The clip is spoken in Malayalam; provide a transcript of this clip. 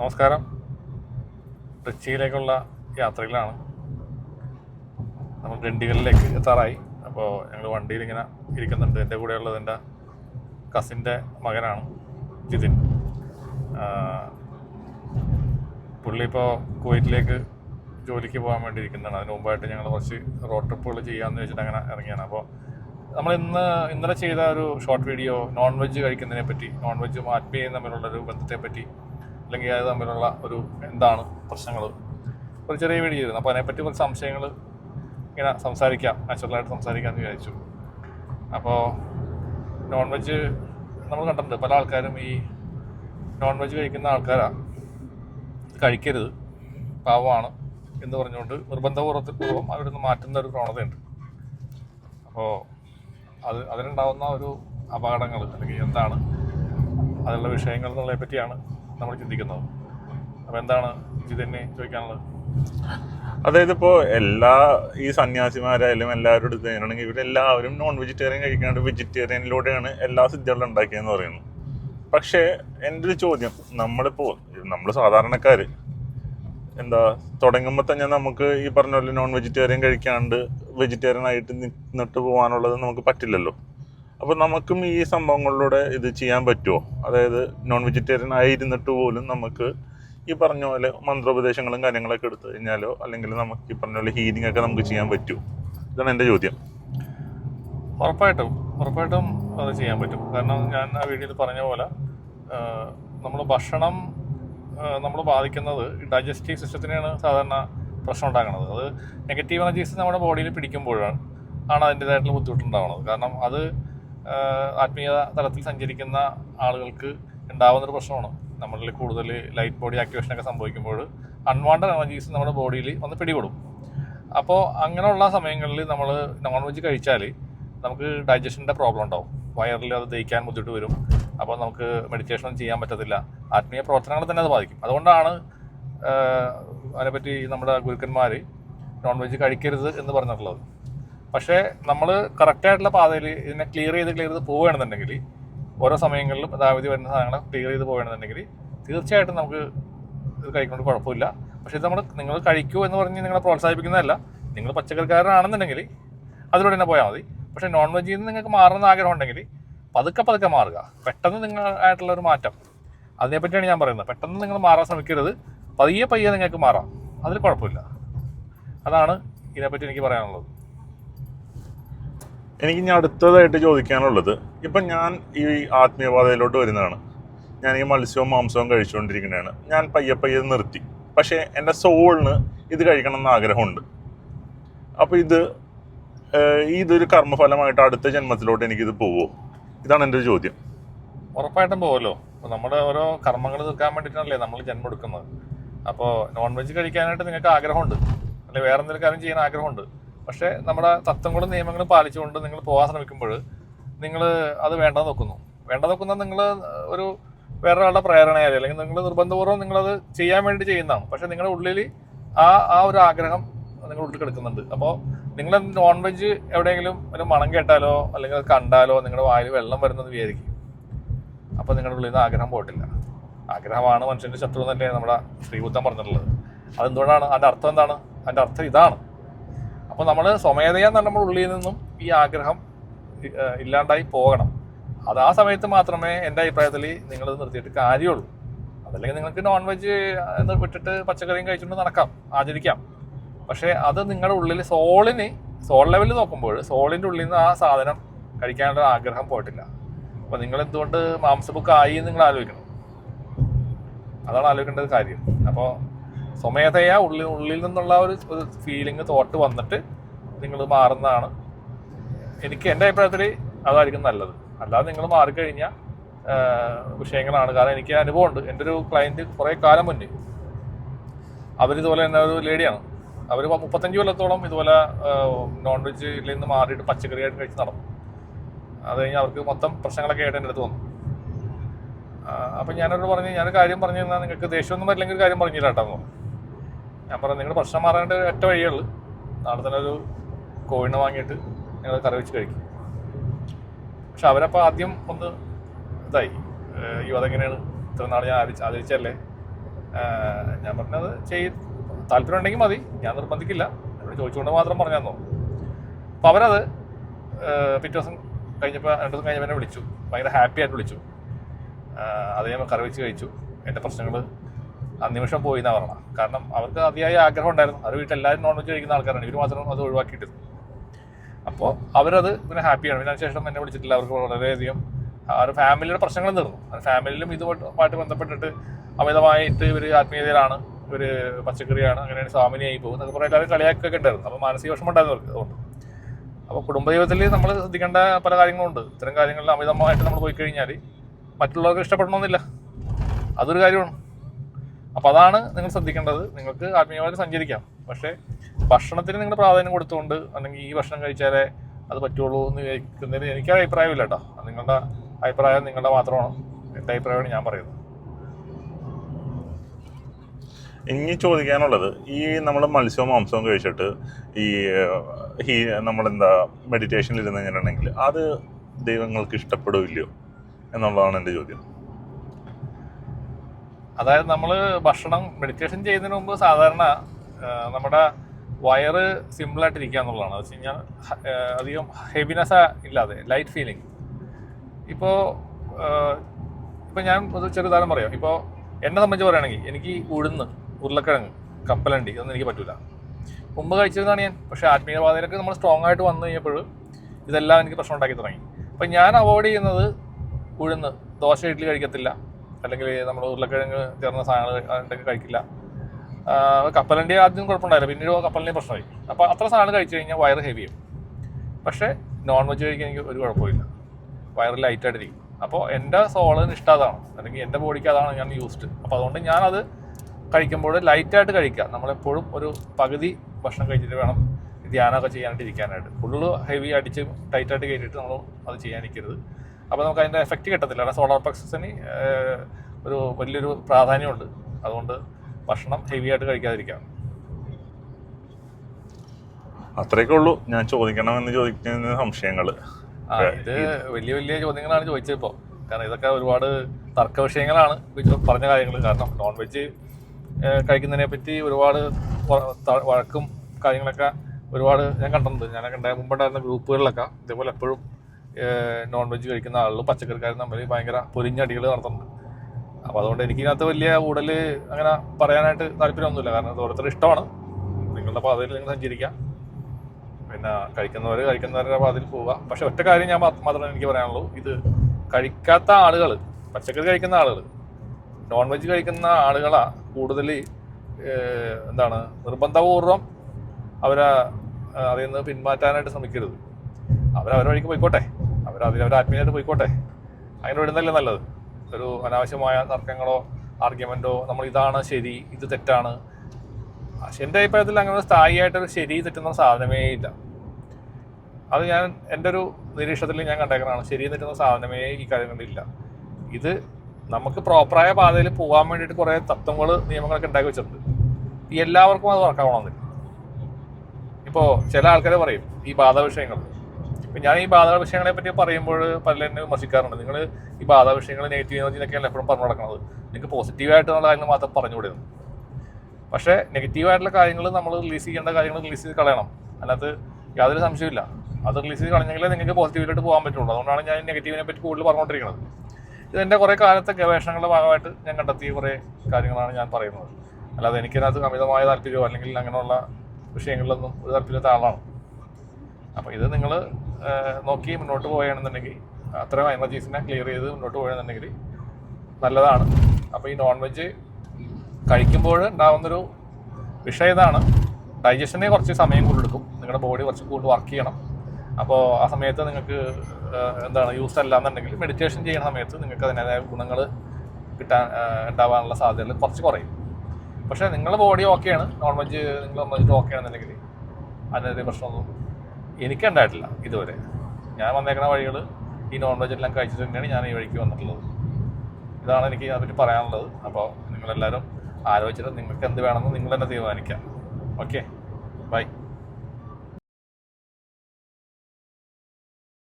നമസ്കാരം. ട്രിച്ചിയിലേക്കുള്ള യാത്രയിലാണ്. നമ്മൾ ഡിണ്ടിഗലിലേക്ക് എത്താറായി. അപ്പോൾ ഞങ്ങൾ വണ്ടിയിൽ ഇങ്ങനെ ഇരിക്കുന്നുണ്ട്. എന്റെ കൂടെയുള്ളത് എന്റെ കസിന്റെ മകനാണ് ജിതിൻ. പുള്ളി ഇപ്പോൾ കുവൈറ്റിലേക്ക് ജോലിക്ക് പോകാൻ വേണ്ടി ഇരിക്കുന്നതാണ് അതിന് മുമ്പായിട്ട് ഞങ്ങൾ കുറച്ച് റോഡ് ട്രിപ്പുകൾ ചെയ്യാമെന്ന് വെച്ചിട്ട് അങ്ങനെ ഇറങ്ങിയാണ്. അപ്പോൾ നമ്മൾ ഇന്ന് ഇന്നലെ ചെയ്ത ഒരു ഷോർട്ട് വീഡിയോ നോൺ വെജ് കഴിക്കുന്നതിനെ പറ്റി നോൺ വെജും ആത്മീയയും തമ്മിലുള്ള ഒരു ബന്ധത്തെ പറ്റി അല്ലെങ്കിൽ അത് തമ്മിലുള്ള ഒരു എന്താണ് പ്രശ്നങ്ങൾ ഒരു ചെറിയ വീഡിയോ ചെയ്തിരുന്നു അപ്പോൾ അതിനെപ്പറ്റി കുറച്ച് സംശയങ്ങൾ ഇങ്ങനെ സംസാരിക്കാം. നാച്ചുറലായിട്ട് സംസാരിക്കാമെന്ന് വിചാരിച്ചു. അപ്പോൾ നോൺ വെജ് നമ്മൾ കണ്ടിട്ടുണ്ട്. പല ആൾക്കാരും ഈ നോൺ വെജ് കഴിക്കുന്ന ആൾക്കാരാണ് കഴിക്കരുത്. പാവമാണ് എന്ന് പറഞ്ഞുകൊണ്ട് നിർബന്ധപൂർവം അവരിന്ന് മാറ്റുന്ന ഒരു പ്രവണതയുണ്ട്. അപ്പോൾ അത് അതിനുണ്ടാവുന്ന ഒരു അപകടങ്ങൾ അല്ലെങ്കിൽ എന്താണ് അതിലുള്ള വിഷയങ്ങൾ എന്നുള്ളതിനെ പറ്റിയാണ് നമ്മൾ ചിന്തിക്കുന്നത് അപ്പോൾ എന്താണ് ഇതിനെ ചോദിക്കാനുള്ളത്? അതായത് ഇപ്പോൾ എല്ലാ ഈ സന്യാസിമാരായാലും എല്ലാവരും എടുത്ത് ഇവിടെ എല്ലാവരും നോൺ വെജിറ്റേറിയൻ കഴിക്കാണ്ട് വെജിറ്റേറിയനിലൂടെയാണ് എല്ലാ സിദ്ധികളും ഉണ്ടാക്കിയെന്ന് പറയുന്നത് പക്ഷേ എന്റെ ഒരു ചോദ്യം. നമ്മളിപ്പോൾ നമ്മൾ സാധാരണക്കാർ എന്താ തുടങ്ങുമ്പോൾ തന്നെ നമുക്ക് ഈ പറഞ്ഞ പോലെ നോൺ വെജിറ്റേറിയൻ കഴിക്കാണ്ട് വെജിറ്റേറിയൻ ആയിട്ട് നിന്നിട്ട് പോകാനുള്ളത് നമുക്ക് പറ്റില്ലല്ലോ. അപ്പോൾ നമുക്കും ഈ സംഭവങ്ങളിലൂടെ ഇത് ചെയ്യാൻ പറ്റുമോ അതായത് നോൺ വെജിറ്റേറിയൻ ആയിരുന്നിട്ട് പോലും നമുക്ക് ഈ പറഞ്ഞ പോലെ മന്ത്രോപദേശങ്ങളും കാര്യങ്ങളൊക്കെ എടുത്തു കഴിഞ്ഞാലോ അല്ലെങ്കിൽ നമുക്ക് ഈ പറഞ്ഞ പോലെ ഹീലിംഗ് ഒക്കെ നമുക്ക് ചെയ്യാൻ പറ്റുമോ ഇതാണ് എന്റെ ചോദ്യം. ഉറപ്പായിട്ടും ഉറപ്പായിട്ടും അത് ചെയ്യാൻ പറ്റും. കാരണം ഞാൻ ആ വീഡിയോയിൽ പറഞ്ഞ പോലെ നമ്മൾ ഭക്ഷണം നമ്മൾ ബാധിക്കുന്നത് ഡൈജസ്റ്റീവ് സിസ്റ്റത്തിനെയാണ് സാധാരണ പ്രശ്നം ഉണ്ടാക്കുന്നത്. അത് നെഗറ്റീവ് എനർജീസ് നമ്മുടെ ബോഡിയിൽ പിടിക്കുമ്പോഴാണ് ആണ് അതിന്റെതായിട്ടുള്ള ബുദ്ധിമുട്ടുണ്ടാവുന്നത്. കാരണം അത് ആത്മീയ തലത്തിൽ സഞ്ചരിക്കുന്ന ആളുകൾക്ക് ഉണ്ടാവുന്നൊരു പ്രശ്നമാണ്. നമ്മളിൽ കൂടുതൽ ലൈറ്റ് ബോഡി ആക്ടിവേഷൻ ഒക്കെ സംഭവിക്കുമ്പോൾ അൺവാണ്ടഡ് എനർജീസ് നമ്മുടെ ബോഡിയിൽ ഒന്ന് പിടികൂടും. അപ്പോൾ അങ്ങനെയുള്ള സമയങ്ങളിൽ നമ്മൾ നോൺ വെജ് കഴിച്ചാൽ നമുക്ക് ഡൈജഷന്റെ പ്രോബ്ലം ഉണ്ടാവും. വയറിൽ അത് ദഹിക്കാൻ ബുദ്ധിമുട്ട് വരും. അപ്പോൾ നമുക്ക് മെഡിറ്റേഷൻ ഒന്നും ചെയ്യാൻ പറ്റത്തില്ല. ആത്മീയ പ്രവർത്തനങ്ങൾ തന്നെ അത് ബാധിക്കും. അതുകൊണ്ടാണ് അതിനെപ്പറ്റി നമ്മുടെ ഗുരുക്കന്മാർ നോൺ വെജ് കഴിക്കരുത് എന്ന് പറഞ്ഞിട്ടുള്ളത്. പക്ഷേ നമ്മൾ കറക്റ്റായിട്ടുള്ള പാതയിൽ ഇതിനെ ക്ലിയർ ചെയ്ത് ക്ലിയർ ചെയ്ത് പോവുകയാണെന്നുണ്ടെങ്കിൽ ഓരോ സമയങ്ങളിലും യഥാവധി വരുന്ന സാധനങ്ങൾ ക്ലിയർ ചെയ്ത് പോവുകയാണെന്നുണ്ടെങ്കിൽ തീർച്ചയായിട്ടും നമുക്ക് ഇത് കഴിക്കുന്നത് കുഴപ്പമില്ല. പക്ഷേ ഇത് നമ്മൾ നിങ്ങൾ കഴിക്കൂ എന്ന് പറഞ്ഞ് നിങ്ങളെ പ്രോത്സാഹിപ്പിക്കുന്നതല്ല. നിങ്ങൾ പച്ചക്കറിക്കാരനാണെന്നുണ്ടെങ്കിൽ അതിലൂടെ തന്നെ പോയാൽ മതി. പക്ഷേ നോൺ വെജിൽ നിന്ന് നിങ്ങൾക്ക് മാറുന്ന ആഗ്രഹം ഉണ്ടെങ്കിൽ പതുക്കെ പതുക്കെ മാറുക. പെട്ടെന്ന് നിങ്ങളായിട്ടുള്ള ഒരു മാറ്റം. അതിനെപ്പറ്റിയാണ് ഞാൻ പറയുന്നത്. പെട്ടെന്ന് നിങ്ങൾ മാറാൻ ശ്രമിക്കരുത്. പതിയെ പയ്യെ നിങ്ങൾക്ക് മാറാം. അതിൽ കുഴപ്പമില്ല. അതാണ് ഇതിനെപ്പറ്റി എനിക്ക് പറയാനുള്ളത്. എനിക്ക് ഇനി അടുത്തതായിട്ട് ചോദിക്കാനുള്ളത് ഇപ്പം ഞാൻ ഈ ആത്മീയപാതയിലോട്ട് വരുന്നതാണ്. ഞാൻ ഈ മത്സ്യവും മാംസവും കഴിച്ചുകൊണ്ടിരിക്കുന്നതാണ്. ഞാൻ പയ്യെ പയ്യെ നിർത്തി. പക്ഷേ എന്റെ സോളിന് ഇത് കഴിക്കണം എന്ന് ആഗ്രഹമുണ്ട്. അപ്പോൾ ഇത് ഇതൊരു കർമ്മഫലമായിട്ട് അടുത്ത ജന്മത്തിലോട്ട് എനിക്കിത് പോവോ? ഇതാണ് എന്റെ ഒരു ചോദ്യം. ഉറപ്പായിട്ടും പോവല്ലോ. അപ്പോൾ നമ്മുടെ ഓരോ കർമ്മങ്ങൾ തീർക്കാൻ വേണ്ടിയിട്ടാണല്ലേ നമ്മൾ ജന്മം എടുക്കുന്നത്. അപ്പോൾ നോൺ വെജ് കഴിക്കാനായിട്ട് നിങ്ങൾക്ക് ആഗ്രഹമുണ്ട്. അല്ലെങ്കിൽ വേറെ എന്തെങ്കിലും കാര്യം ചെയ്യാൻ ആഗ്രഹമുണ്ട്. പക്ഷേ നമ്മുടെ തത്വങ്ങളും നിയമങ്ങളും പാലിച്ചുകൊണ്ട് നിങ്ങൾ പോകാൻ ശ്രമിക്കുമ്പോൾ നിങ്ങൾ അത് വേണ്ടെന്ന് നോക്കുന്നു. വേണ്ട നോക്കുന്ന നിങ്ങൾ ഒരു വേറൊരാളുടെ പ്രേരണയായി അല്ലെങ്കിൽ നിങ്ങൾ നിർബന്ധപൂർവം നിങ്ങളത് ചെയ്യാൻ വേണ്ടി ചെയ്യുന്നതാണ്. പക്ഷേ നിങ്ങളുടെ ഉള്ളിൽ ആ ആ ഒരു ആഗ്രഹം നിങ്ങൾ ഉള്ളിൽ കിടക്കുന്നുണ്ട്. അപ്പോൾ നിങ്ങൾ നോൺ വെജ് എവിടെയെങ്കിലും ഒരു മണം കേട്ടാലോ അല്ലെങ്കിൽ അത് കണ്ടാലോ നിങ്ങളുടെ വായിൽ വെള്ളം വരുന്നത് വിചാരിക്കും. അപ്പോൾ നിങ്ങളുടെ ഉള്ളിൽ നിന്ന് ആഗ്രഹം പോയിട്ടില്ല. ആഗ്രഹമാണ് മനുഷ്യന്റെ ശത്രു എന്നല്ലേ നമ്മുടെ ശ്രീബുദ്ധം പറഞ്ഞിട്ടുള്ളത്. അതെന്തുകൊണ്ടാണ്? അതിന്റെ അർത്ഥം എന്താണ്? അതിന്റെ അർത്ഥം ഇതാണ്. അപ്പോൾ നമ്മൾ സ്വമേധയാ നമ്മൾ ഉള്ളിൽ നിന്നും ഈ ആഗ്രഹം ഇല്ലാണ്ടായി പോകണം. അത് ആ സമയത്ത് മാത്രമേ എന്റെ അഭിപ്രായത്തിൽ നിങ്ങൾ നിർത്തിയിട്ട് കാര്യമുള്ളൂ. അതല്ലെങ്കിൽ നിങ്ങൾക്ക് നോൺ വെജ് എന്ന് വിട്ടിട്ട് പച്ചക്കറിയും കഴിച്ചുകൊണ്ട് നടക്കാം ആചരിക്കാം. പക്ഷേ അത് നിങ്ങളുടെ ഉള്ളിൽ സോളിന് സോൾ ലെവലിൽ നോക്കുമ്പോൾ സോളിന്റെ ഉള്ളിൽ നിന്ന് ആ സാധനം കഴിക്കാനുള്ള ആഗ്രഹം പോയിട്ടില്ല. അപ്പോൾ നിങ്ങൾ എന്തുകൊണ്ട് മാംസബുക്ക് ആയി നിങ്ങൾ ആലോചിക്കണം. അതാണ് ആലോചിക്കേണ്ട ഒരു കാര്യം. അപ്പോൾ സ്വമേധയാ ഉള്ളിൽ ഉള്ളിൽ നിന്നുള്ള ഒരു ഒരു ഫീലിംഗ് തോട്ട് വന്നിട്ട് നിങ്ങൾ മാറുന്നതാണ്. എനിക്ക് എന്റെ അഭിപ്രായത്തിൽ അതായിരിക്കും നല്ലത്. അല്ലാതെ നിങ്ങൾ മാറിക്കഴിഞ്ഞാൽ വിഷയങ്ങളാണ്. കാരണം എനിക്ക് അനുഭവമുണ്ട്. എന്റെ ഒരു ക്ലയന്റ് കുറേ കാലം മുന്നേ അവരിതുപോലെ തന്നെ ഒരു ലേഡിയാണ്. അവർ മുപ്പത്തഞ്ച് കൊല്ലത്തോളം ഇതുപോലെ നോൺ വെജിൽ നിന്ന് മാറിയിട്ട് പച്ചക്കറിയായിട്ട് കഴിച്ച് നടന്നു. അത് കഴിഞ്ഞ് അവർക്ക് മൊത്തം പ്രശ്നങ്ങളൊക്കെ ആയിട്ട് എന്റെ അടുത്ത് വന്നു. അപ്പം ഞാനവരോട് പറഞ്ഞു ഞാനൊരു കാര്യം പറഞ്ഞു തന്നാൽ നിങ്ങൾക്ക് ദേഷ്യമൊന്നും വരില്ലെങ്കിൽ കാര്യം പറഞ്ഞില്ല കേട്ടോ. ഞാൻ പറഞ്ഞു നിങ്ങളുടെ പ്രശ്നം മാറാനായിട്ട് ഒറ്റ വഴിയുള്ളു നാളെ തന്നെ ഒരു കോഴിനെ വാങ്ങിയിട്ട് ഞങ്ങൾ കറി വെച്ച് കഴിക്കും. പക്ഷെ അവരപ്പോൾ ആദ്യം ഒന്ന് ഇതായി. ഈ അതെങ്ങനെയാണ്? ഇത്ര നാൾ ഞാൻ ആദരിച്ച ആദരിച്ചല്ലേ ഞാൻ പറഞ്ഞത് ചെയ് താല്പര്യം ഉണ്ടെങ്കിൽ മതി. ഞാൻ നിർബന്ധിക്കില്ല. എന്നോട് ചോദിച്ചുകൊണ്ട് മാത്രം പറഞ്ഞാന്നോ. അപ്പം അവരത് പിറ്റേ ദിവസം കഴിഞ്ഞപ്പോൾ രണ്ട് ദിവസം കഴിഞ്ഞപ്പോൾ എന്നെ വിളിച്ചു. ഭയങ്കര ഹാപ്പി ആയിട്ട് വിളിച്ചു. അത് ഞാൻ കറി വെച്ച് കഴിച്ചു. എന്റെ പ്രശ്നങ്ങൾ ആ നിമിഷം പോയി എന്നാ പറഞ്ഞത്. കാരണം അവർക്ക് അതിയായ ആഗ്രഹം ഉണ്ടായിരുന്നു. അവർ വീട്ടിലെല്ലാവരും നോൺ വെജ് കഴിക്കുന്ന ആൾക്കാരാണ്. ഇവർ മാത്രം അത് ഒഴിവാക്കിയിട്ട്. അപ്പോൾ അവരത് പിന്നെ ഹാപ്പിയാണ് പിന്നെ അതിനുശേഷം എന്നെ വിളിച്ചിട്ടില്ല. അവർക്ക് വളരെയധികം ആ ഒരു ഫാമിലിയുടെ പ്രശ്നങ്ങൾ തീർന്നു. ഫാമിലിയിലും ഇതുമായിട്ട് ബന്ധപ്പെട്ടിട്ട് അമിതമായിട്ട് ഇവർ ആത്മീയതയിലാണ്. ഇവർ പച്ചക്കറിയാണ്. അങ്ങനെയാണ് സ്വാമിനിയായി പോകും എന്നൊക്കെ പറഞ്ഞാൽ എല്ലാവരും കളിയാക്കൊക്കെ ഉണ്ടായിരുന്നു. അപ്പോൾ മാനസിക വിഷമം ഉണ്ടായിരുന്നു അവർക്ക്. അതുകൊണ്ട്. അപ്പോൾ കുടുംബജീവിതത്തിൽ നമ്മൾ ശ്രദ്ധിക്കേണ്ട പല കാര്യങ്ങളുണ്ട്. ഇത്തരം കാര്യങ്ങളിൽ അമിതമായിട്ട് നമ്മൾ പോയി കഴിഞ്ഞാൽ മറ്റുള്ളവർക്ക് ഇഷ്ടപ്പെടണമെന്നില്ല അതൊരു കാര്യമാണ്. അപ്പോൾ അതാണ് നിങ്ങൾ ശ്രദ്ധിക്കേണ്ടത്. നിങ്ങൾക്ക് ആത്മീയമായി സഞ്ചരിക്കാം. പക്ഷേ ഭക്ഷണത്തിന് നിങ്ങൾ പ്രാധാന്യം കൊടുത്തുകൊണ്ട് അല്ലെങ്കിൽ ഈ ഭക്ഷണം കഴിച്ചാലേ അത് പറ്റുള്ളൂ എന്ന് വിചാരിക്കുന്നതിന് എനിക്ക് അഭിപ്രായമില്ല കേട്ടോ. നിങ്ങളുടെ അഭിപ്രായം നിങ്ങളുടെ മാത്രമാണ്. എന്റെ അഭിപ്രായമാണ് ഞാൻ പറയുന്നത്. ഇനി ചോദിക്കാനുള്ളത് ഈ നമ്മൾ മത്സ്യവും മാംസവും കഴിച്ചിട്ട് ഈ ഹീ നമ്മളെന്താ മെഡിറ്റേഷനിൽ ഇരുന്ന് കഴിഞ്ഞിട്ടുണ്ടെങ്കിൽ അത് ദൈവങ്ങൾക്ക് ഇഷ്ടപ്പെടില്ലയോ എന്നുള്ളതാണ് എന്റെ ചോദ്യം. അതായത് നമ്മൾ ഭക്ഷണം മെഡിറ്റേഷൻ ചെയ്യുന്നതിന് മുമ്പ് സാധാരണ നമ്മുടെ വയറ് സിമ്പിളായിട്ട് ഇരിക്കുക എന്നുള്ളതാണ്. വെച്ച് കഴിഞ്ഞാൽ അധികം ഹെവിനെസ് ഇല്ലാതെ ലൈറ്റ് ഫീലിംഗ് ഇപ്പോൾ ഇപ്പോൾ ഞാൻ ഒരു ചെറുതാരം പറയാം. ഇപ്പോൾ എന്നെ സംബന്ധിച്ച് പറയുകയാണെങ്കിൽ എനിക്ക് ഉഴുന്ന് ഉരുളക്കിഴങ്ങ് കപ്പലണ്ടി ഇതൊന്നും എനിക്ക് പറ്റില്ല മുമ്പ് കഴിച്ചിരുന്നതാണ് ഞാൻ. പക്ഷേ ആത്മീയവാദയിലൊക്കെ നമ്മൾ സ്ട്രോങ് ആയിട്ട് വന്നു കഴിഞ്ഞപ്പോൾ ഇതെല്ലാം എനിക്ക് പ്രശ്നം ഉണ്ടാക്കി തുടങ്ങി. അപ്പം ഞാൻ അവോയ്ഡ് ചെയ്യുന്നത് ഉഴുന്ന് ദോശ ഇഡ്ഡലി കഴിക്കത്തില്ല. അല്ലെങ്കിൽ നമ്മൾ ഉരുളക്കിഴങ്ങ് ചേർന്ന സാധനങ്ങൾ കഴിക്കില്ല. കപ്പലണ്ടി ആദ്യം കുഴപ്പമുണ്ടായില്ല. പിന്നീട് കപ്പലിന്റെ പ്രശ്നമായി. അപ്പോൾ അത്ര സാധനം കഴിച്ചു കഴിഞ്ഞാൽ വയറ് ഹെവി ആവും. പക്ഷേ നോൺ വെജ് കഴിക്കാൻ എനിക്ക് ഒരു കുഴപ്പമില്ല വയറ് ലൈറ്റായിട്ടിരിക്കും അപ്പോൾ എന്റെ സോളിന് ഇഷ്ടം അല്ലെങ്കിൽ എന്റെ ബോഡിക്ക് അതാണ് ഞാൻ യൂസ്ഡ് അപ്പോൾ അതുകൊണ്ട് ഞാനത് കഴിക്കുമ്പോൾ ലൈറ്റായിട്ട് കഴിക്കുക. നമ്മളെപ്പോഴും ഒരു പകുതി ഭക്ഷണം കഴിച്ചിട്ട് വേണം ധ്യാനമൊക്കെ ചെയ്യാനായിട്ട് ഇരിക്കാനായിട്ട്. ഫുള്ള് ഹെവി അടിച്ച് ടൈറ്റായിട്ട് കയറ്റിയിട്ട് നമ്മൾ അത് ചെയ്യാനിരിക്കരുത് അപ്പോൾ നമുക്ക് അതിന്റെ എഫക്റ്റ് കിട്ടത്തില്ല. കാരണം സോളാർ പ്ലക്സസിന് ഒരു വലിയൊരു പ്രാധാന്യമുണ്ട്. അതുകൊണ്ട് ഭക്ഷണം ഹെവി ആയിട്ട് കഴിക്കാതിരിക്കാം. അത്രയൊക്കെ ഉള്ളൂ. ഞാൻ ചോദിക്കണമെന്ന് ചോദിക്കുന്ന സംശയങ്ങൾ. ആ ഇത് വലിയ വലിയ ചോദ്യങ്ങളാണ് ചോദിച്ചത് ഇപ്പോൾ കാരണം ഇതൊക്കെ ഒരുപാട് തർക്ക വിഷയങ്ങളാണ് പറഞ്ഞ കാര്യങ്ങൾ കാരണം നോൺ വെജ് കഴിക്കുന്നതിനെ പറ്റി ഒരുപാട് വഴക്കും കാര്യങ്ങളൊക്കെ ഒരുപാട് ഞാൻ കണ്ടിട്ടുണ്ട്. ഞാനൊക്കെ ഉണ്ടായ മുമ്പുണ്ടായിരുന്ന ഗ്രൂപ്പുകളിലൊക്കെ ഇതേപോലെ എപ്പോഴും നോൺ വെജ് കഴിക്കുന്ന ആളുകളും പച്ചക്കറിക്കാരും തമ്മിൽ ഭയങ്കര പൊരിഞ്ഞടികൾ നടത്തുന്നുണ്ട്. അപ്പോൾ അതുകൊണ്ട് എനിക്ക് ഇതിനകത്ത് വലിയ കൂടുതൽ അങ്ങനെ പറയാനായിട്ട് താല്പര്യമൊന്നുമില്ല. കാരണം അത് ഓരോരുത്തരുടെ ഇഷ്ടമാണ്. നിങ്ങളുടെ പാതയിൽ നിങ്ങൾ സഞ്ചരിക്കാം. പിന്നെ കഴിക്കുന്നവർ കഴിക്കുന്നവരുടെ പാതയിൽ പോവുക. പക്ഷെ ഒറ്റ കാര്യം ഞാൻ മാത്രമേ എനിക്ക് പറയാനുള്ളൂ. ഇത് കഴിക്കാത്ത ആളുകൾ പച്ചക്കറി കഴിക്കുന്ന ആളുകൾ നോൺ വെജ് കഴിക്കുന്ന ആളുകളാ കൂടുതൽ എന്താണ് നിർബന്ധപൂർവം അവരെ അതിൽ നിന്ന് പിന്മാറ്റാനായിട്ട് ശ്രമിക്കരുത്. അവരവരെ വഴിക്ക് പോയിക്കോട്ടെ. അവർ അതിൽ അവർ ആത്മീയമായിട്ട് പോയിക്കോട്ടെ. അങ്ങനെ വിടുന്നല്ലേ നല്ലത്. ഒരു അനാവശ്യമായ തർക്കങ്ങളോ ആർഗ്യുമെന്റോ നമ്മൾ ഇതാണ് ശരി ഇത് തെറ്റാണ്. എന്റെ അഭിപ്രായത്തിൽ അങ്ങനെ ഒരു സ്ഥായിയായിട്ടൊരു ശരി തെറ്റുന്ന സാധനമേ ഇല്ല. അത് ഞാൻ എന്റെ ഒരു നിരീക്ഷണത്തിൽ ഞാൻ കണ്ടേക്കുന്നതാണ് ശരി തെറ്റുന്ന സാധനമേ ഈ കാര്യങ്ങളിലില്ല ഇത് നമുക്ക് പ്രോപ്പറായ പാതയിൽ പോകാൻ വേണ്ടിയിട്ട് കുറേ തത്വങ്ങൾ നിയമങ്ങളൊക്കെ ഉണ്ടാക്കി വെച്ചിട്ടുണ്ട്. ഈ എല്ലാവർക്കും അത് വർക്കാവണമെന്നില്ല ഇപ്പോൾ ചില ആൾക്കാർ പറയും ഈ ബാധ വിഷയങ്ങൾ ഇപ്പം ഞാൻ ഈ ബാധാ വിഷയങ്ങളെ പറ്റി പറയുമ്പോൾ പലരും വിമർശിക്കാറുണ്ട്. നിങ്ങൾ ഈ ബാധാ വിഷയങ്ങൾ നെഗറ്റീവ് എനർജിനൊക്കെയാണ് എപ്പോഴും പറഞ്ഞു നടക്കുന്നത്. നിങ്ങൾക്ക് പോസിറ്റീവായിട്ടുള്ള കാര്യങ്ങൾ മാത്രം പറഞ്ഞു പറഞ്ഞുകൂടെ പക്ഷേ നെഗറ്റീവായിട്ടുള്ള കാര്യങ്ങൾ നമ്മൾ റിലീസ് ചെയ്യേണ്ട കാര്യങ്ങൾ റിലീസ് ചെയ്ത് കളയണം. അല്ലാതെ യാതൊരു സംശയമില്ല അത് റിലീസ് ചെയ്ത് കളഞ്ഞെങ്കിലേ നിങ്ങൾക്ക് പോസിറ്റീവിലോട്ട് പോകാൻ പറ്റുള്ളൂ. അതുകൊണ്ടാണ് ഞാൻ നെഗറ്റീവിനെ പറ്റി കൂടുതൽ പറഞ്ഞുകൊണ്ടിരിക്കുന്നത്. ഇത് എന്റെ കുറേ കാലത്തെ ഗവേഷണങ്ങളുടെ ഭാഗമായിട്ട് ഞാൻ കണ്ടെത്തിയ കുറേ കാര്യങ്ങളാണ് ഞാൻ പറയുന്നത്. അല്ലാതെ എനിക്കതിനകത്ത് അമിതമായ താല്പര്യമോ അല്ലെങ്കിൽ അങ്ങനെയുള്ള വിഷയങ്ങളിലൊന്നും ഒരു താല്പര്യത്തെ ആളാണ്. അപ്പോൾ ഇത് നിങ്ങൾ നോക്കി മുന്നോട്ട് പോവുകയാണെന്നുണ്ടെങ്കിൽ അത്രയും എനർജീസിനെ ക്ലിയർ ചെയ്ത് മുന്നോട്ട് പോവുകയാണെന്നുണ്ടെങ്കിൽ നല്ലതാണ്. അപ്പോൾ ഈ നോൺ വെജ് കഴിക്കുമ്പോൾ ഉണ്ടാകുന്നൊരു വിഷയം ഇതാണ്. ഡൈജഷന് കുറച്ച് സമയം കൂടുതലെടുക്കും. നിങ്ങളുടെ ബോഡി കുറച്ച് കൂടുതൽ വർക്ക് ചെയ്യണം. അപ്പോൾ ആ സമയത്ത് നിങ്ങൾക്ക് എന്താണ് യൂസ് അല്ല എന്നുണ്ടെങ്കിൽ മെഡിറ്റേഷൻ ചെയ്യുന്ന സമയത്ത് നിങ്ങൾക്ക് അതിന്റെതായ ഗുണങ്ങൾ കിട്ടാൻ ഉണ്ടാവാനുള്ള സാധ്യതകൾ കുറച്ച് കുറയും. പക്ഷേ നിങ്ങളുടെ ബോഡി ഓക്കെയാണ് നോൺ വെജ് നിങ്ങൾ നോൺ ഓക്കെ ആണെന്നുണ്ടെങ്കിൽ അതിനൊരു പ്രശ്നമൊന്നും എനിക്കുണ്ടായിട്ടില്ല ഇതുവരെ. ഞാൻ വന്നേക്കുന്ന വഴികൾ ഈ നോൺ വെജ് എല്ലാം കഴിച്ചിട്ട് തന്നെയാണ് ഞാൻ ഈ വഴിക്ക് വന്നിട്ടുള്ളത്. ഇതാണ് എനിക്ക് അതിനെപ്പറ്റി പറയാനുള്ളത്. അപ്പോൾ നിങ്ങളെല്ലാവരും ആലോചിച്ചിട്ട് നിങ്ങൾക്ക് എന്ത് വേണമെന്ന് നിങ്ങൾ തന്നെ തീരുമാനിക്കാം. ഓക്കെ? ബൈ.